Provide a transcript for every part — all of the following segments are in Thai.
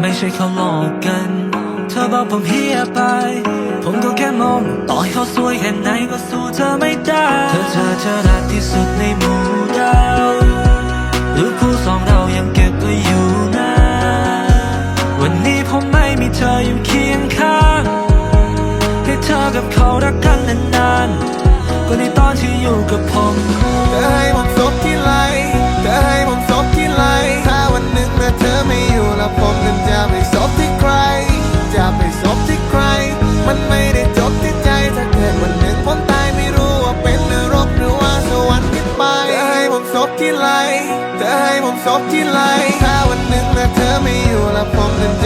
ไม่ใช่เขาหลอกกัน เธอบอกผมเฮียไป ผมก็แค่มองต่อให้เขาสวยแค่ไหนก็สู้เธอไม่ได้ เธอเธอเธอรักที่สุดในหมู่ดาวหรือผู้สองเรายังเก็บไว้อยู่นะ วันนี้ผมไม่มีเธออยู่เคียงข้างให้เธอกับเขารักกันนานๆก็ในตอนที่อยู่กับผมเธอให้ผมซบที่ไไม่อยู่แล้วผมนั้นจะไปซบที่ใคร จะไปซบที่ใคร มันไม่ได้จบที่ใจถ้าเกิดวันหนึ่งผมตายไม่รู้ว่าเป็นนรกหรือว่าสวรรค์ที่ไปเธอให้ผมซบที่ไหลเธอให้ผมซบที่ไรถ้าวันหนึ่งนะเธอไม่อยู่แล้วผมนั้นจะ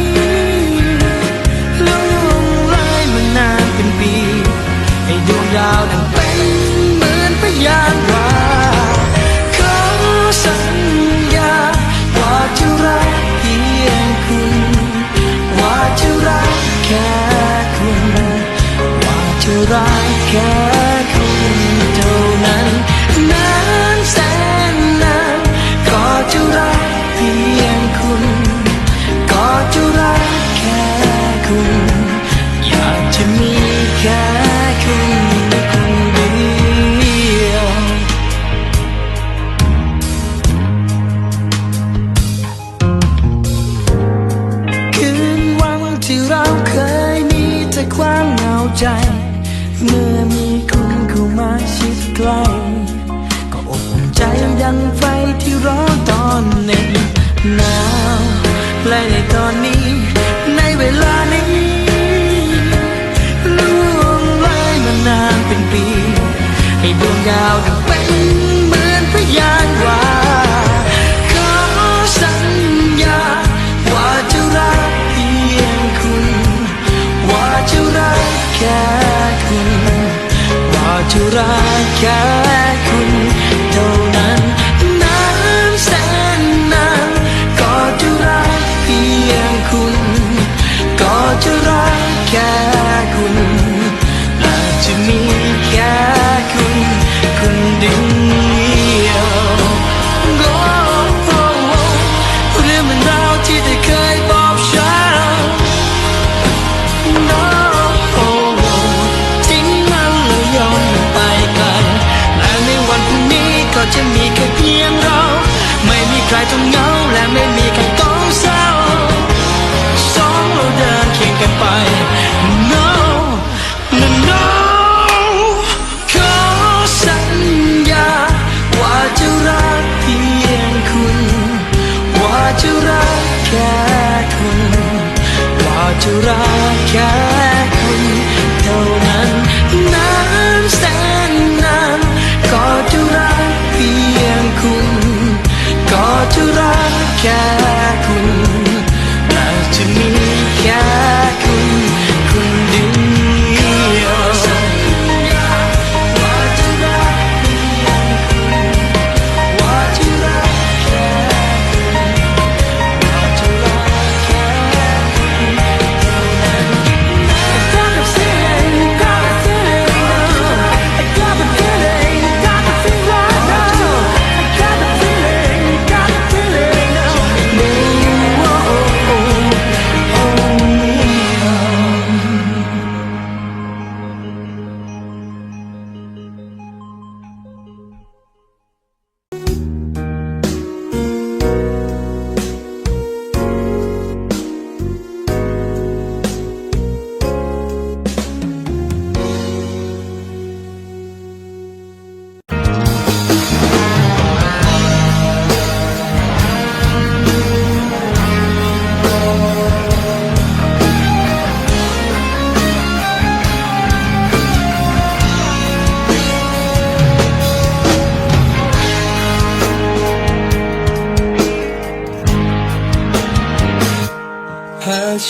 รั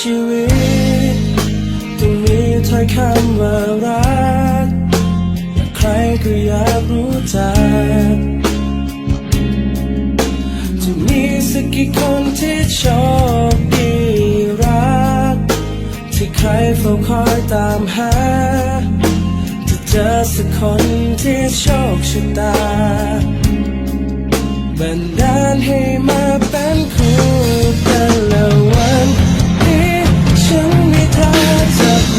ชีวิตต้องมีถ้อยคำว่ารักใครก็อยากรู้จักจะมีสักกี่คนที่ชอบดีรัก ที่ใครเฝ้าคอยตามหาจะเจอสักคนที่โชคชะตาบันดาลให้มาเป็นคู่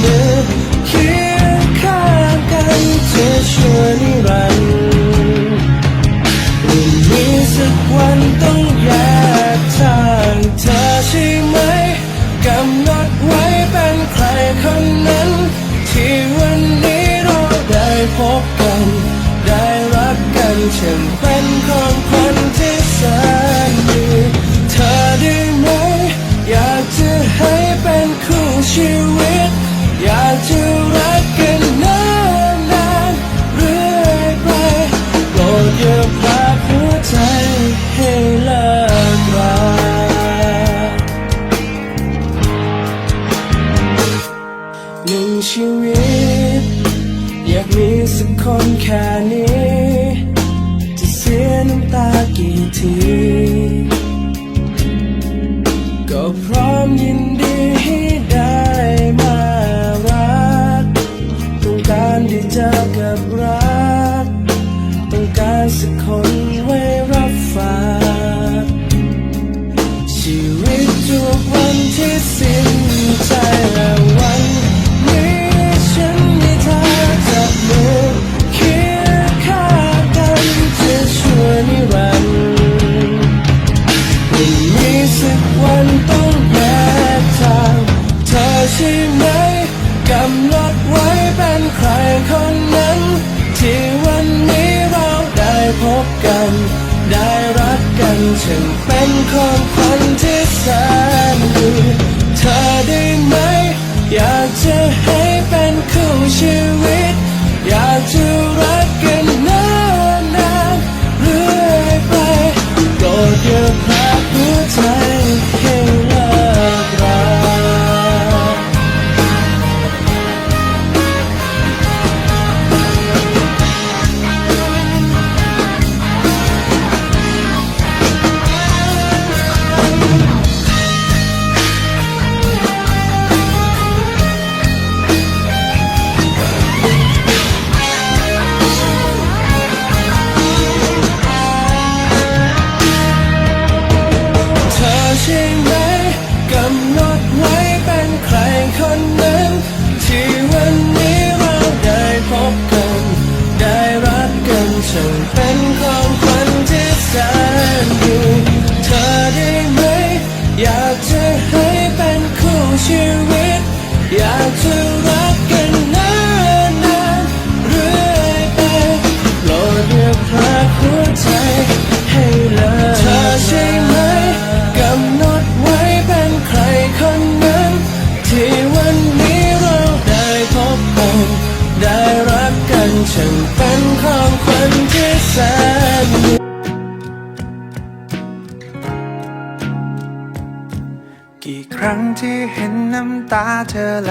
มือคีข้ากันเธอช่วนิรันดร์วันนี้ต้องแยกทางเธอใช่ไหมกำหนดไว้เป็นใครคนนั้น ที่วันนี้เราได้พบกัน ได้รักกันฉันเป็นของขวัที่แสนดีเธอได้ไหมอยากจะให้เป็นคู่ชีว อยากมีสักคนแค่นี้ จะเสียน้ำตากี่ที ก็พร้อมยิน เห็นน้ำตาเธอหลั่งรินมา จะ